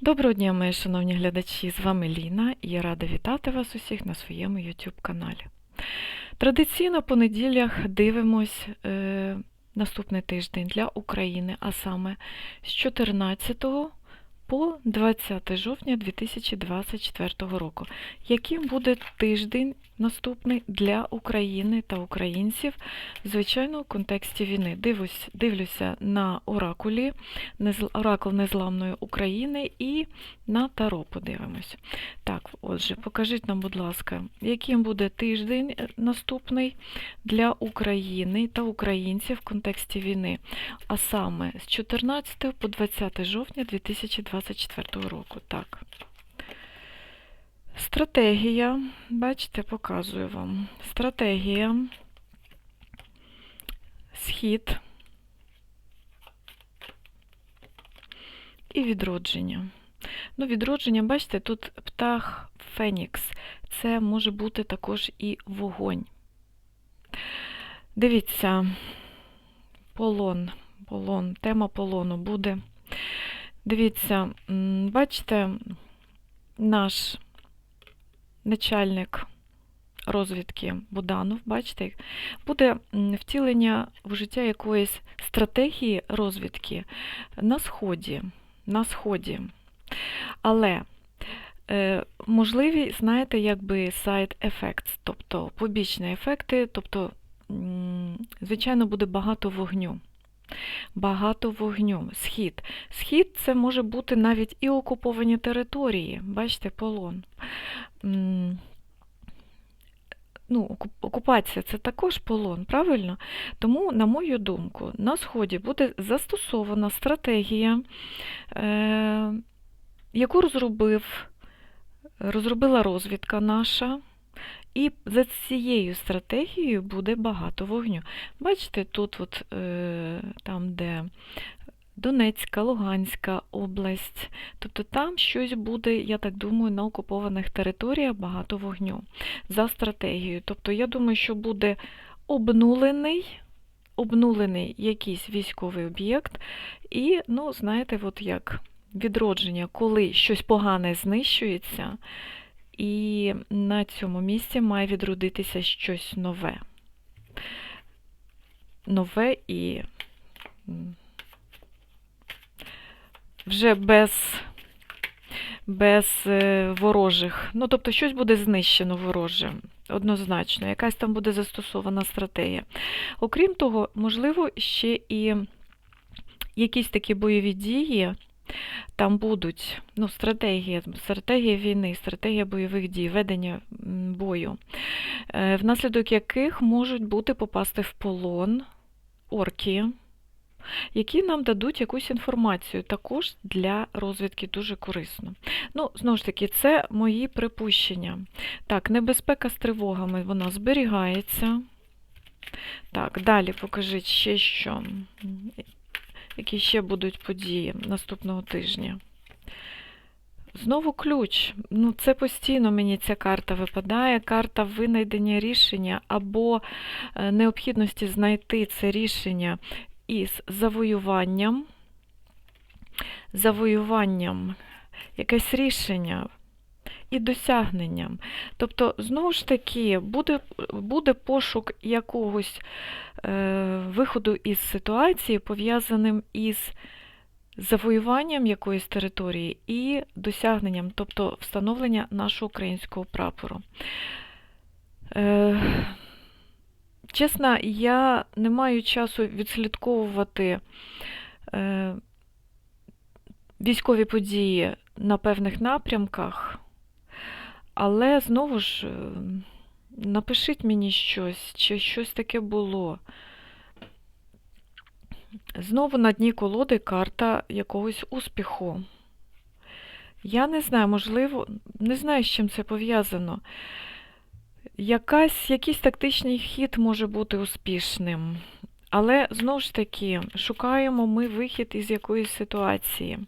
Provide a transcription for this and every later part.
Доброго дня, мої шановні глядачі! З вами Ліна і я рада вітати вас усіх на своєму YouTube каналі. Традиційно по неділях дивимось е, наступний тиждень для України, а саме з 14 по 20 жовтня 2024 року. Яким буде тиждень наступний для України та українців, звичайно, у контексті війни? Дивлюсь, дивлюся на оракулі, оракул Незламної України і на Таро подивимось. Так, отже, покажіть нам, будь ласка, яким буде тиждень е, наступний для України та українців в контексті війни, а саме з 14 по 20 жовтня 2024 року. Так. Стратегія, бачите, показую вам. Стратегія, схід і відродження. Ну, відродження, бачите, тут птах Фенікс. Це може бути також і вогонь. Дивіться, полон, полон, тема полону буде. Дивіться, бачите, наш начальник розвідки Буданов, бачите, буде втілення в життя якоїсь стратегії розвідки на сході. На сході. Але е, можливі, знаєте, якби сайд ефект, тобто побічні ефекти, тобто, звичайно, буде багато вогню. Багато вогню. Схід. Схід це може бути навіть і окуповані території. Бачите, полон. Ну, окупація це також полон, правильно? Тому, на мою думку, на Сході буде застосована стратегія, е, яку розробив, розробила розвідка наша, і за цією стратегією буде багато вогню. Бачите, тут, от, е, там, де Донецька, Луганська область, тобто там щось буде, я так думаю, на окупованих територіях багато вогню за стратегією. Тобто, я думаю, що буде обнулений. Обнулений якийсь військовий об'єкт, і, ну, знаєте, от як відродження, коли щось погане знищується, і на цьому місці має відродитися щось нове. Нове і вже без, без е, ворожих. Ну, тобто, щось буде знищено вороже, однозначно, якась там буде застосована стратегія. Окрім того, можливо, ще і якісь такі бойові дії там будуть, ну, стратегія, стратегія війни, стратегія бойових дій, ведення бою, е, внаслідок яких можуть бути попасти в полон орки, які нам дадуть якусь інформацію, також для розвідки дуже корисно. Ну, знову ж таки, це мої припущення. Так, небезпека з тривогами, вона зберігається. Так, далі покажіть ще що. Які ще будуть події наступного тижня. Знову ключ. Ну, це постійно мені ця карта випадає. Карта винайдення рішення або е, необхідності знайти це рішення із завоюванням, завоюванням, якесь рішення і досягненням. Тобто, знову ж таки, буде, буде пошук якогось е, виходу із ситуації, пов'язаним із завоюванням якоїсь території і досягненням, тобто встановлення нашого українського прапору. Е, чесно, я не маю часу відслідковувати е, військові події на певних напрямках, але знову ж е, напишіть мені щось, чи щось таке було. Знову на дні колоди карта якогось успіху. Я не знаю, можливо, не знаю, з чим це пов'язано. Якась, якийсь тактичний хід може бути успішним. Але знову ж таки, шукаємо ми вихід із якоїсь ситуації.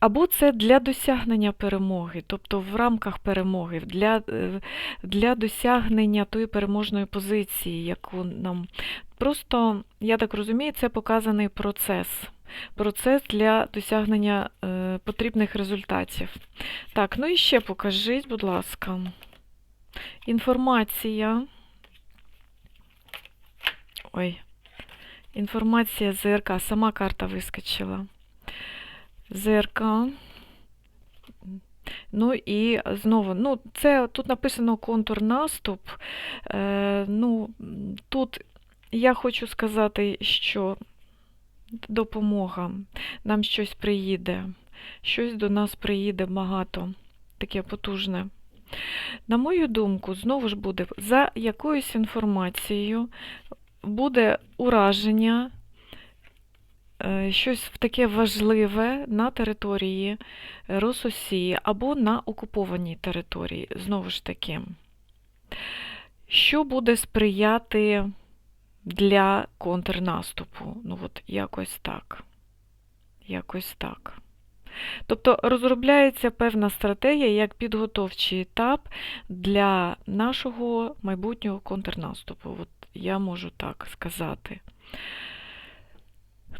Або це для досягнення перемоги, тобто в рамках перемоги, для, е, для досягнення тої переможної позиції, яку нам. Просто, я так розумію, це показаний процес. процес для досягнення е, потрібних результатів. Так, ну і ще покажіть, будь ласка, інформація. Ой, інформація ЗРК, сама карта вискочила. ЗРК. Ну і знову, ну, це тут написано контур наступ. Е, ну, тут я хочу сказати, що допомога, нам щось приїде, щось до нас приїде багато, таке потужне. На мою думку, знову ж буде за якоюсь інформацією буде ураження, щось таке важливе на території Рососії або на окупованій території, знову ж таки. Що буде сприяти для контрнаступу? Ну, от якось так. Якось так. Тобто розробляється певна стратегія як підготовчий етап для нашого майбутнього контрнаступу. От я можу так сказати.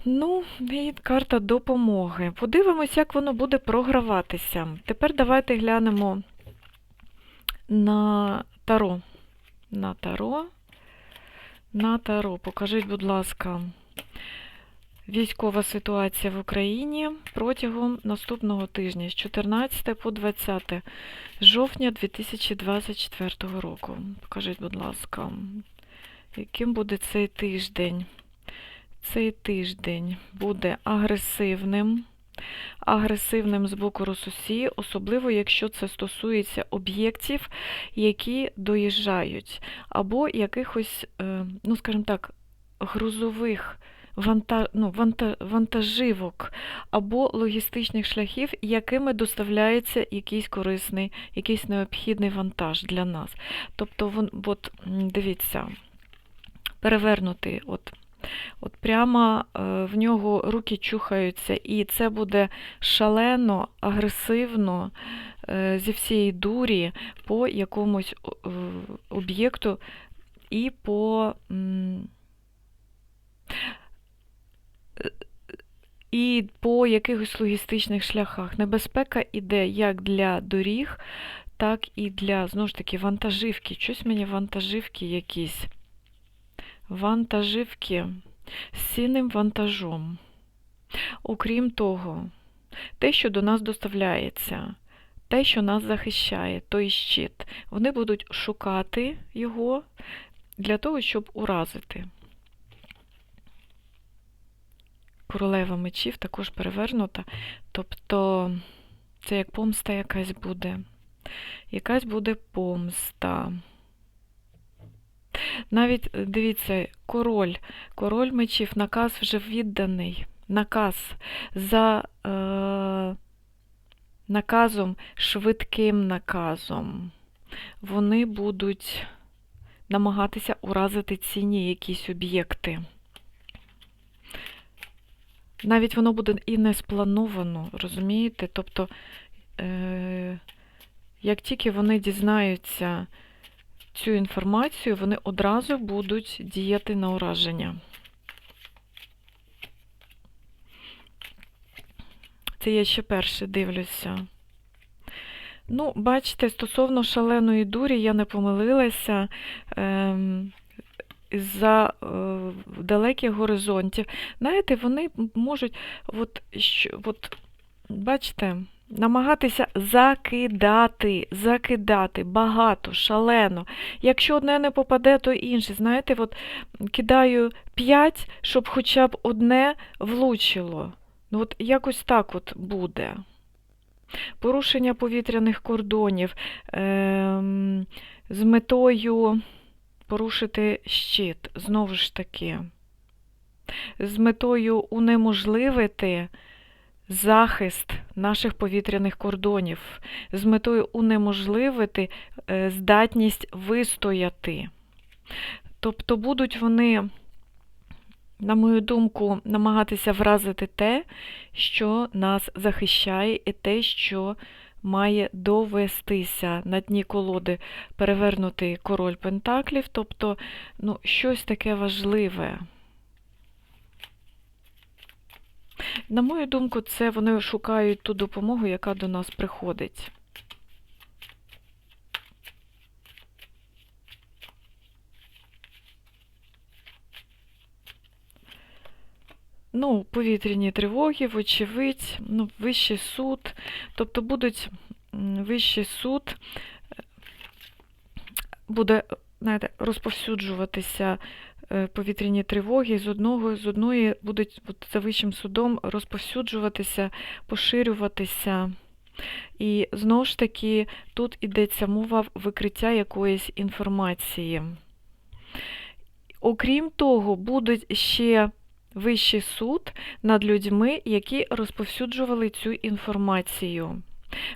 Ну, і карта допомоги. Подивимось, як воно буде програватися. Тепер давайте глянемо на таро. На таро. На таро. Покажіть, будь ласка, військова ситуація в Україні протягом наступного тижня з 14 по 20 жовтня 2024 року. Покажіть, будь ласка, яким буде цей тиждень? Цей тиждень буде агресивним, агресивним з боку Росусії, особливо якщо це стосується об'єктів, які доїжджають, або якихось, е, ну, скажімо так, грузових ну, ванта, вантажівок або логістичних шляхів, якими доставляється якийсь корисний, якийсь необхідний вантаж для нас. Тобто, от, дивіться, перевернутий, от. От прямо е, в нього руки чухаються, і це буде шалено, агресивно, е, зі всієї дурі по якомусь об'єкту і по. е, І по якихось логістичних шляхах. Небезпека іде як для доріг, так і для, знову ж таки, вантажівки. Щось мені вантажівки якісь. Вантажівки з цінним вантажом. Окрім того, те, що до нас доставляється, те, що нас захищає, той щит, вони будуть шукати його для того, щоб уразити. Королева мечів також перевернута. Тобто це як помста якась буде. Якась буде помста. Навіть е, дивіться, король, король мечів, наказ вже відданий. Наказ за е, наказом, швидким наказом. Вони будуть намагатися уразити цінні якісь об'єкти. Навіть воно буде і не сплановано, розумієте? Тобто, е, як тільки вони дізнаються цю інформацію, вони одразу будуть діяти на ураження. Це я ще перше дивлюся. Ну, бачите, стосовно шаленої дурі я не помилилася. Ем, за е, далеких горизонтів. Знаєте, вони можуть, от, що, от, бачите, намагатися закидати, закидати багато, шалено. Якщо одне не попаде, то інше. Знаєте, от кидаю 5, щоб хоча б одне влучило. Ну, от якось так от буде. Порушення повітряних кордонів ем, з метою порушити щит, знову ж таки, з метою унеможливити захист наших повітряних кордонів, з метою унеможливити е, здатність вистояти. Тобто будуть вони, на мою думку, намагатися вразити те, що нас захищає, і те, що має довестися на дні колоди перевернутий король пентаклів, тобто ну, щось таке важливе. На мою думку, це вони шукають ту допомогу, яка до нас приходить. Ну, повітряні тривоги, вочевидь, ну, вищий суд, тобто будуть вищий суд е, буде, знаєте, розповсюджуватися повітряні тривоги з одного, з одної будуть за вищим судом розповсюджуватися, поширюватися. І знову ж таки, тут йдеться мова викриття якоїсь інформації. Окрім того, будуть ще Вищий суд над людьми, які розповсюджували цю інформацію.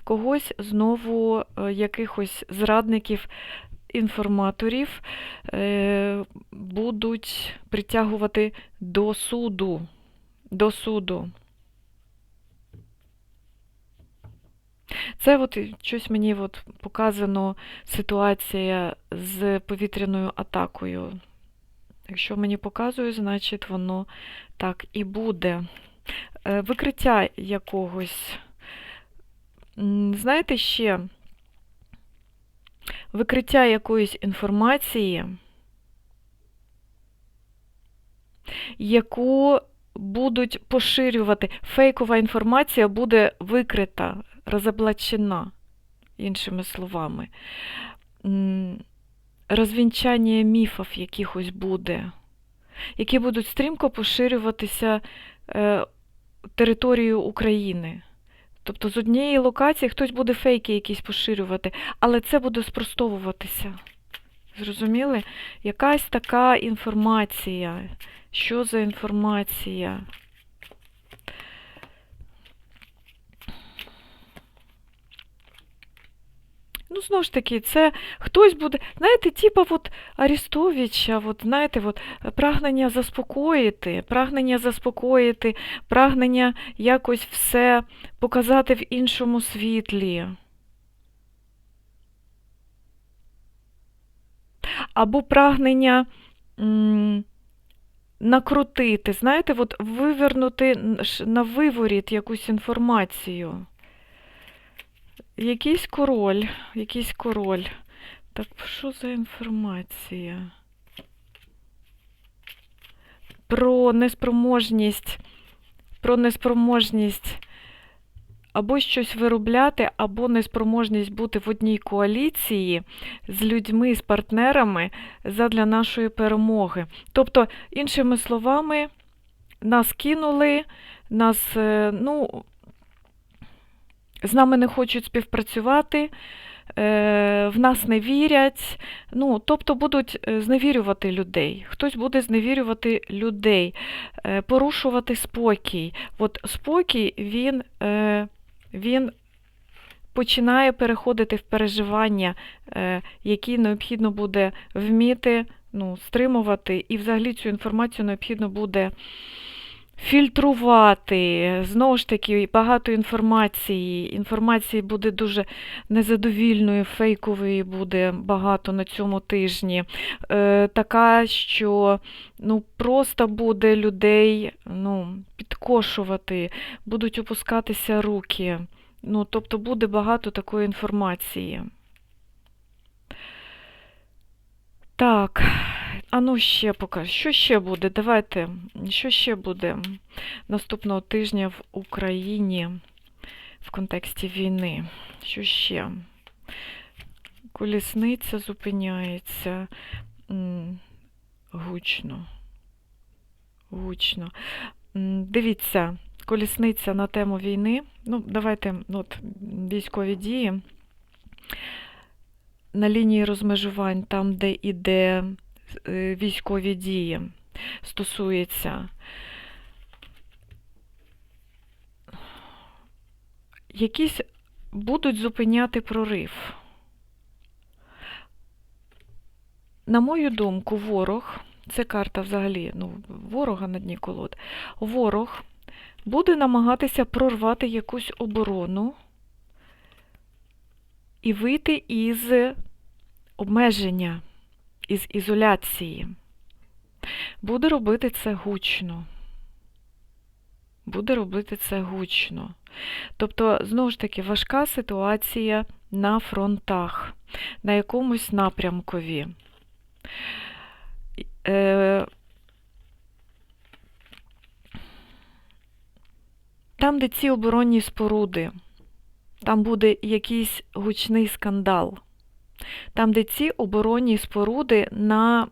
Когось знову е, якихось зрадників, інформаторів е, будуть притягувати до суду. До суду. Це от щось мені от показано ситуація з повітряною атакою. Якщо мені показує, значить воно так і буде. Е, Викриття якогось. Знаєте ще, викриття якоїсь інформації, яку будуть поширювати. Фейкова інформація буде викрита, розоблачена, іншими словами. Розвінчання міфів якихось буде, які будуть стрімко поширюватися е, територією України. Тобто з однієї локації хтось буде фейки якісь поширювати, але це буде спростовуватися. Зрозуміли? Якась така інформація. Що за інформація? Ну, знову ж таки, це хтось буде, знаєте, типа от Арістовича, от, знаєте, от, прагнення заспокоїти, прагнення заспокоїти, прагнення якось все показати в іншому світлі. Або прагнення м, накрутити, знаєте, от вивернути на виворіт якусь інформацію. Якийсь король, якийсь король. Так, що за інформація? Про неспроможність, про неспроможність або щось виробляти, або неспроможність бути в одній коаліції з людьми, з партнерами задля нашої перемоги. Тобто, іншими словами, нас кинули, нас, е, ну, з нами не хочуть співпрацювати, е, в нас не вірять. Ну, тобто будуть е, зневірювати людей. Хтось буде зневірювати людей, е, порушувати спокій. От спокій він, він починає переходити в переживання, які необхідно буде вміти ну, стримувати, і взагалі цю інформацію необхідно буде фільтрувати. Знову ж таки, багато інформації. Інформації буде дуже незадовільної, фейкової буде багато на цьому тижні. Е, така, що ну, просто буде людей ну, підкошувати, будуть опускатися руки. Ну, тобто буде багато такої інформації. Так, а ну ще покажу. Що ще буде? Давайте, що ще буде наступного тижня в Україні в контексті війни? Що ще? Колісниця зупиняється гучно. Гучно. Дивіться, колісниця на тему війни. Ну, давайте, ну, от, військові дії. На лінії розмежувань, там, де іде е, військові дії, стосується. Якісь будуть зупиняти прорив. На мою думку, ворог, це карта взагалі, ну, ворога на дні колод, ворог буде намагатися прорвати якусь оборону і вийти із обмеження, із ізоляції. Буде робити це гучно. буде робити це гучно. Тобто, знову ж таки, важка ситуація на фронтах, на якомусь напрямкові. Е, Там, де ці оборонні споруди, там буде якийсь гучний скандал. Там, де ці оборонні споруди на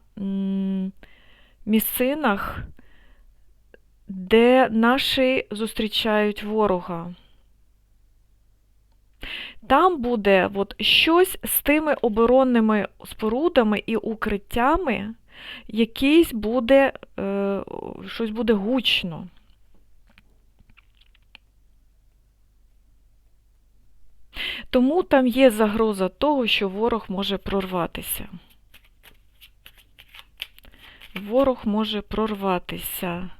місцинах, де наші зустрічають ворога. Там буде от щось з тими оборонними спорудами і укриттями, якийсь буде, е, щось буде гучно. Тому там є загроза того, що ворог може прорватися. Ворог може прорватися.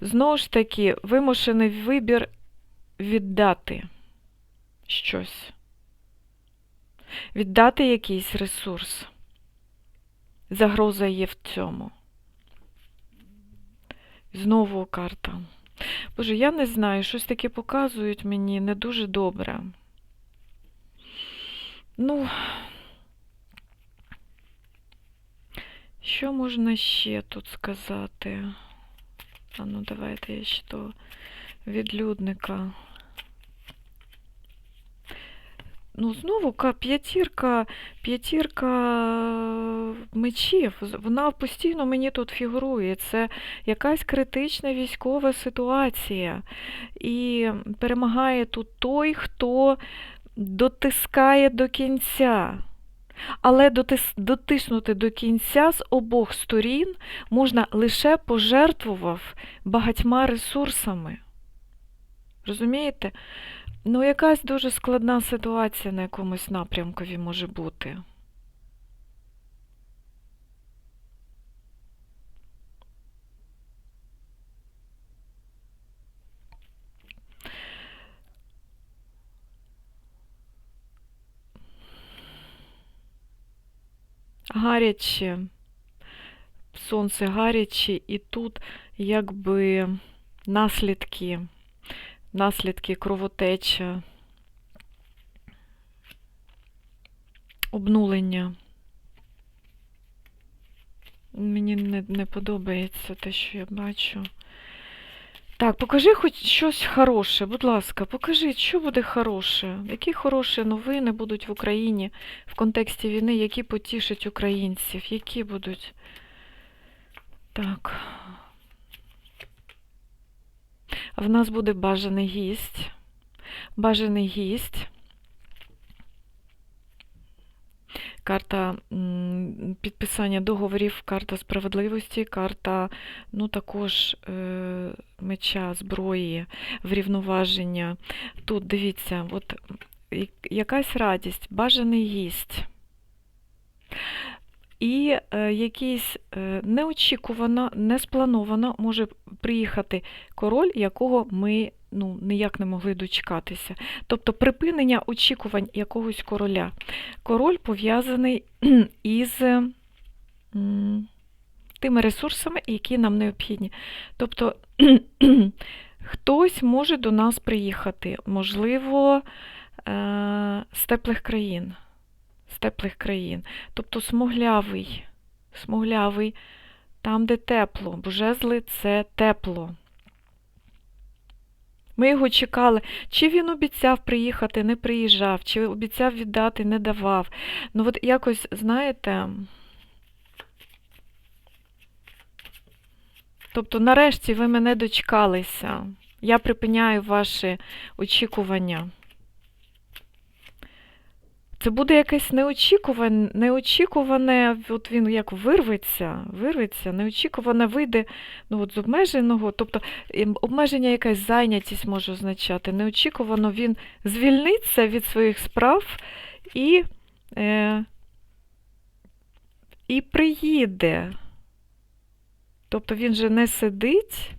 Знову ж таки, вимушений вибір віддати щось. Віддати якийсь ресурс. Загроза є в цьому. Знову карта. Боже, я не знаю, щось таке показують мені не дуже добре. Ну, що можна ще тут сказати? А ну, давайте я ще то відлюдника. Ну, знову п'ятірка, п'ятірка мечів. Вона постійно мені тут фігурує. Це якась критична військова ситуація. І перемагає тут той, хто дотискає до кінця. Але дотис- дотиснути до кінця з обох сторін можна лише пожертвував багатьма ресурсами. Розумієте? Ну, якась дуже складна ситуація на якомусь напрямкові може бути. Гаряче, сонце гаряче, і тут якби наслідки, наслідки кровотеча, обнулення. Мені не, не подобається те, що я бачу. Так, покажи хоч щось хороше, будь ласка, покажи, що буде хороше, які хороші новини будуть в Україні в контексті війни, які потішать українців, які будуть. Так. В нас буде бажаний гість. Бажаний гість. Карта підписання договорів, карта справедливості, карта, ну також е, меча, зброї, врівноваження. Тут дивіться, от якась радість, бажаний гість. І е, якийсь е, неочікувано, несплановано може приїхати король, якого ми ну, ніяк не могли дочекатися. Тобто припинення очікувань якогось короля. Король пов'язаний із тими ресурсами, які нам необхідні. Тобто хтось може до нас приїхати, можливо, е, з теплих країн. Теплих країн. Тобто смуглявий, смуглявий, там, де тепло, бо жезли це тепло. Ми його чекали, чи він обіцяв приїхати, не приїжджав, чи обіцяв віддати, не давав. Ну, от якось, знаєте. Тобто, нарешті ви мене дочекалися. Я припиняю ваші очікування. Це буде якесь неочікуване, неочікуване, от він як вирветься, вирветься, неочікуване вийде ну, от з обмеженого, тобто ем, обмеження якась зайнятість може означати. Неочікувано він звільниться від своїх справ і, е, і приїде. Тобто він же не сидить,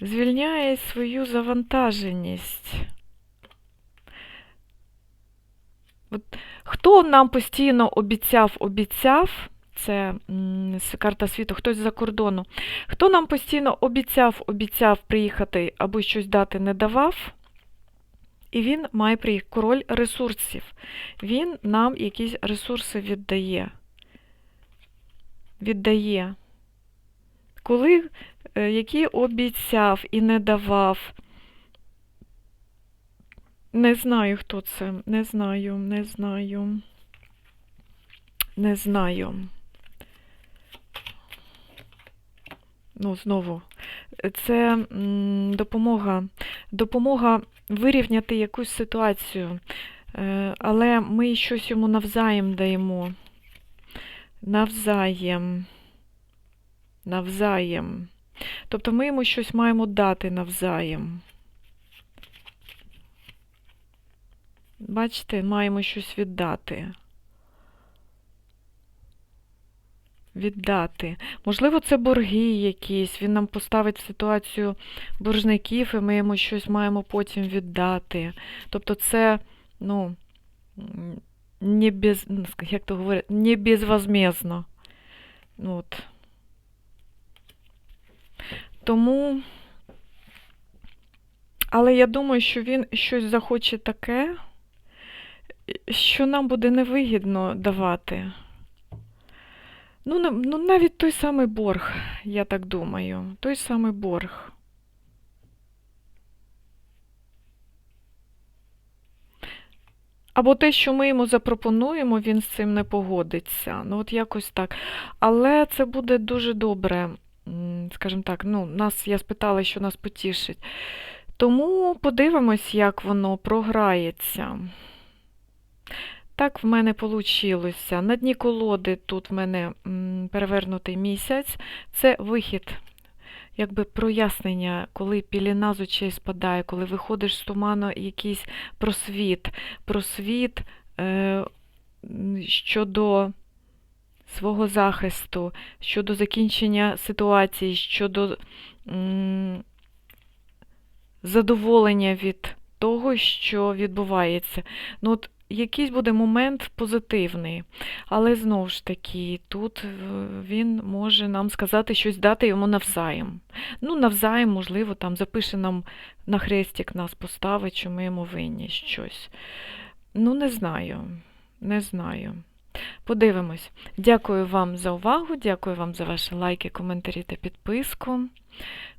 звільняє свою завантаженість. От Хто нам постійно обіцяв, обіцяв, це карта світу, хтось за кордону. Хто нам постійно обіцяв, обіцяв приїхати або щось дати, не давав, і він має приїхати. Король ресурсів. Він нам якісь ресурси віддає. Віддає. Коли, е, які обіцяв і не давав. Не знаю, хто це. Не знаю, не знаю. Не знаю. Ну, знову. Це допомога. Допомога вирівняти якусь ситуацію. Е, Але ми щось йому навзаєм даємо. Навзаєм. Навзаєм. Тобто ми йому щось маємо дати навзаєм. Бачите, маємо щось віддати. Віддати. Можливо, це борги якісь. Він нам поставить ситуацію боржників, і ми йому щось маємо потім віддати. Тобто це, ну, не без, як то говорять, не безвозмездно. Ну, От. Тому, але я думаю, що він щось захоче таке, що нам буде невигідно давати. Ну, ну, навіть той самий борг, я так думаю. Той самий борг. Або те, що ми йому запропонуємо, він з цим не погодиться. Ну, от якось так. Але це буде дуже добре, скажімо так, ну, нас, я спитала, що нас потішить. Тому подивимось, як воно програється. Так в мене вийшло. На дні колоди тут в мене перевернутий місяць. Це вихід, якби прояснення, коли піліна з очей спадає, коли виходиш з туману, якийсь просвіт. Просвіт е, щодо свого захисту, щодо закінчення ситуації, щодо м, задоволення від того, що відбувається. Ну, от якийсь буде момент позитивний, але знову ж таки, тут е, він може нам сказати щось дати йому навзаєм. Ну, навзаєм, можливо, там запише нам на хрестик нас поставить, що ми йому винні щось. Ну, не знаю, не знаю. Подивимось. Дякую вам за увагу, дякую вам за ваші лайки, коментарі та підписку.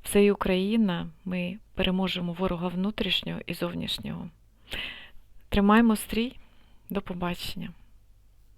Все і Україна, ми переможемо ворога внутрішнього і зовнішнього. Тримаємо стрій. До побачення.